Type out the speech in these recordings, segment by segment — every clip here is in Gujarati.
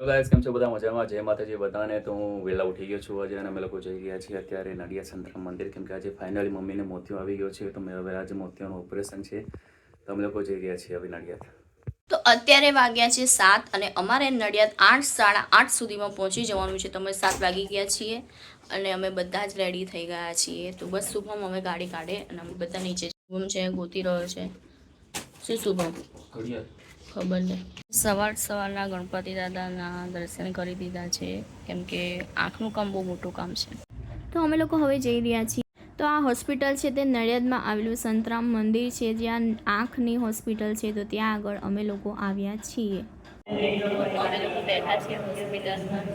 ગાઈસ કેમ છો બધા? મજામાં? જય માતાજી બધાને. તો હું વહેલા ઉઠી ગયો છું આજે અને અમે લોકો જઈ રહ્યા છીએ અત્યારે નડિયાદ સંતરામ મંદિર. કેમ કે આજે ફાઇનલી મમ્મીને મોતિયો આવી ગયો છે. તો મેં હવે આજે મોતિયાનું ઓપરેશન છે. તો અમે લોકો જઈ રહ્યા છીએ હવે નડિયાદ. તો અત્યારે વાગ્યા છે સાત અને અમારે નડિયાદ આઠ સાડા આઠ સુધીમાં પહોંચી જવાનું છે. તો અમે સાત વાગી ગયા છીએ અને અમે બધા જ રેડી થઈ ગયા છીએ. તો બસ શુભમ અમે ગાડી કાઢે અને અમે બધા નીચે શુભમ છે ગોતી રહ્યો છે. શું શુભમ? ખબર નહીં. સવાર સવારના ગણપતિ દાદાના દર્શન કરી દીધા છે. કેમ કે આંખનું કામ બહુ મોટું કામ છે. તો અમે લોકો હવે જઈ રહ્યા છીએ. તો આ હોસ્પિટલ છે તે નડિયાદમાં આવેલું સંતરામ મંદિર છે. જ્યાં આંખની હોસ્પિટલ છે તો ત્યાં આગળ અમે લોકો આવ્યા છીએ. અમે લોકો બેઠા છીએ હોસ્પિટલમાં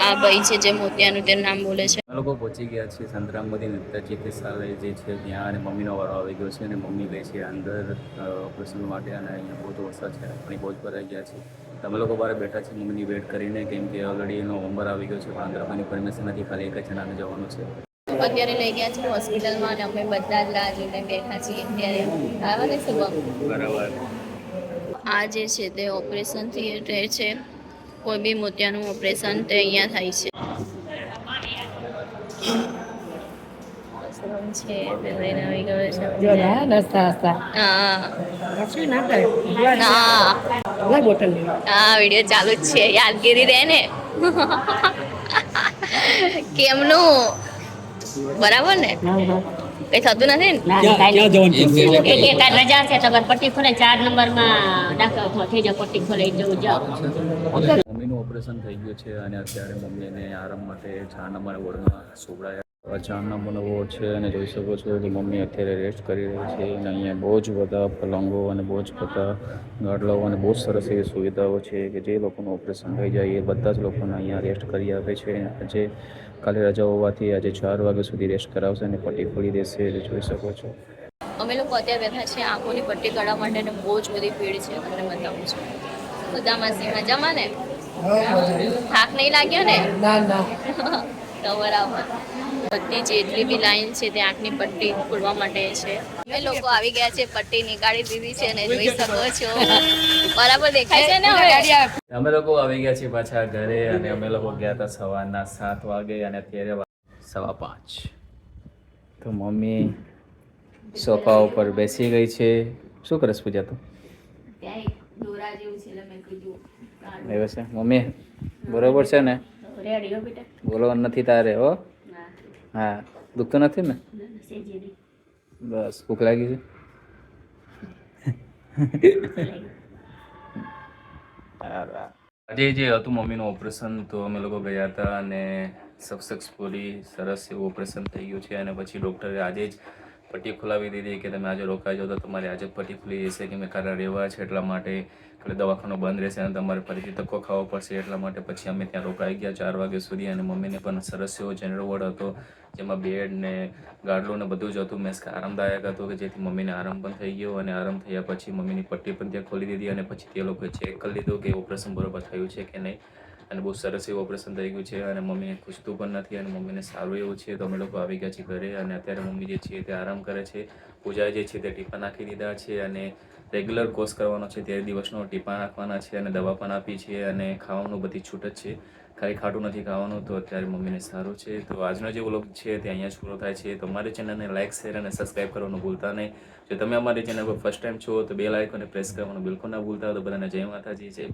આ ભાઈ છે જે મોતિયાનું તે નામ બોલે છે. લોકો પહોંચી ગયા છે સંતરામ મોદી નૃત્ય ચિકિત્સાલય જે છે ત્યાં અને મમ્મીનો વારો આવી ગયો છે અને મમ્મી ગઈ છે અંદર ઓપરેશન માટે અને અહીંયા બહુ જ વરસાદ છે આપણી બહુ જ ભરાઈ ગયા છે. તમે લોકો બહાર બેઠા છે મમ્મીની વેટ કરીને કેમ કે ઓલરેડી એનો હોમવર્ક આવી ગયો છે પણ અંદર આવવાની પરમિશન નથી ખાલી એક જ જણાને જવાનું છે. અત્યારે લઈ ગયા છે હોસ્પિટલમાં અને અમે બધા જ રાહ જોઈને બેઠા છીએ ત્યારે આવે ને શુભમ? બરાબર. આ જે છે તે ઓપરેશન થિયેટર છે કોઈ બી મોતિયાનું ઓપરેશન તે અહીંયા થાય છે શુભમ છે તે લઈને આવી ગયો છે. જો ના રસ્તા રસ્તા હા. શું ના કરે. ના. ના બોટલ આ વીડિયો ચાલુ જ છે યાદગીરી રહે ને. કેમનું? બરાબર ને? કઈ થતું નથી ને. એક એક રજા છે તો પટ્ટી ખોલે ચાર નંબરમાં દાખલ થઈ જાવ પટ્ટી ખોલે જવું જાઓ. મમ્મીનું ઓપરેશન થઈ ગયું છે અને અત્યારે મમ્મીને આરામ માટે ચાર નંબર વોર્ડમાં સોવડાયા. નંબરનો વોર્ડ છે અને જોઈ શકો છો કે મમ્મી અત્યારે રેસ્ટ કરી રહી છે અને અહીંયા બહુ જ બધા પલંગો અને બહુ જ બધા ગાડલાઓ અને બહુ જ સરસ એવી સુવિધાઓ છે કે જે લોકોનું ઓપરેશન થઈ જાય એ બધા જ લોકોને અહીંયા રેસ્ટ કરી આપે છે. આજે કાલે રજા હોવાથી આજે ચાર વાગ્યા સુધી રેસ્ટ કરાવશે અને પટ્ટી ખોલી દેશે એટલે જોઈ શકો છો. અમે લોકો અત્યારે બેઠા છીએ આંખોની પટ્ટી કરાવવા માટે ને બહુ જ બધી ભીડ છે તમને બતાવું છું. બધા માસી મજામાં ને? થાક નહીં લાગ્યો ને? ના ના. તો બરાબર. બધી જેટલી બી લાઈન છે તે આંખની પટ્ટી ખોલવા માટે છે. અમે લોકો આવી ગયા છે પટ્ટી નીકાળી દીધી છે અને જોઈ શકો છો. બરાબર દેખાય છે ને હવે? અમે લોકો આવી ગયા છીએ પાછા ઘરે અને અમે લોકો ગયા હતા સવારના સાત વાગે અને અત્યારે સવા પાંચ. તો મમ્મી સોફા ઉપર બેસી ગઈ છે. શું કરસ પૂજા તો? દોરા છે એટલે મેં કીધું એવું છે? મમ્મી બરોબર છે ને? બોલવાનું નથી તારે હો? હા. દુખતો નથી ને? બસ, ભૂખ લાગી છે? આજે જે હતું મમ્મીનું ઓપરેશન, તો અમે લોકો ગયા હતા અને સક્સેસફુલી સરસ એવું ઓપરેશન થઈ ગયું છે અને પછી ડૉક્ટરે આજે જ પટ્ટી ખોલાવી દીધી કે તમે આજે રોકાઈ જાઓ તો તમારે આજે પટ્ટી ખુલી જશે કે મેં ખરા રહેવા છે એટલા માટે એટલે દવાખાનું બંધ રહેશે અને તમારે ફરીથી ધક્કો ખાવો પડશે એટલા માટે પછી અમે ત્યાં રોકાઈ ગયા ચાર વાગ્યા સુધી અને મમ્મીને પણ સરસ એવો જનરલ વોર્ડ હતો, જેમાં બેડ ને ગાડલું ને બધું જ હતું. મેં આરામદાયક હતું કે જેથી મમ્મીને આરામ પણ થઈ ગયો અને આરામ થયા પછી મમ્મીની પટ્ટી પણ ત્યાં ખોલી દીધી અને પછી તે લોકોએ ચેક કરી લીધું કે ઓપરેશન બરોબર થયું છે કે નહીં. અને બહુ સરસ એવું ઓપરેશન થઈ ગયું છે અને મમ્મીને ખૂજતું પણ નથી અને મમ્મીને સારું એવું છે તો અમે લોકો આવી ગયા છીએ ઘરે અને અત્યારે મમ્મી જે છે તે આરામ કરે છે. પૂજા જે છે તે ટીપા નાખી દીધા છે અને રેગ્યુલર કોર્સ કરવાનો છે. તે દિવસનો ટીપા નાખવાના છે અને દવા પણ આપી છે અને ખાવાનું બધી છૂટ જ છે. ખાલી ખાટું નથી ખાવાનું તો અત્યારે મમ્મીને સારું છે. તો આજનો જે વ્લોગ છે તે અહીંયા જ પૂરો થાય છે. તો અમારી ચેનલને લાઇક શેર અને સબસ્ક્રાઈબ કરવાનું ભૂલતા નહીં. જો તમે અમારી ચેનલ પર ફર્સ્ટ ટાઈમ છો તો બે લાઇકોને પ્રેસ કરવાનું બિલકુલ ના ભૂલતા. તો બધાને જય માતાજી, જય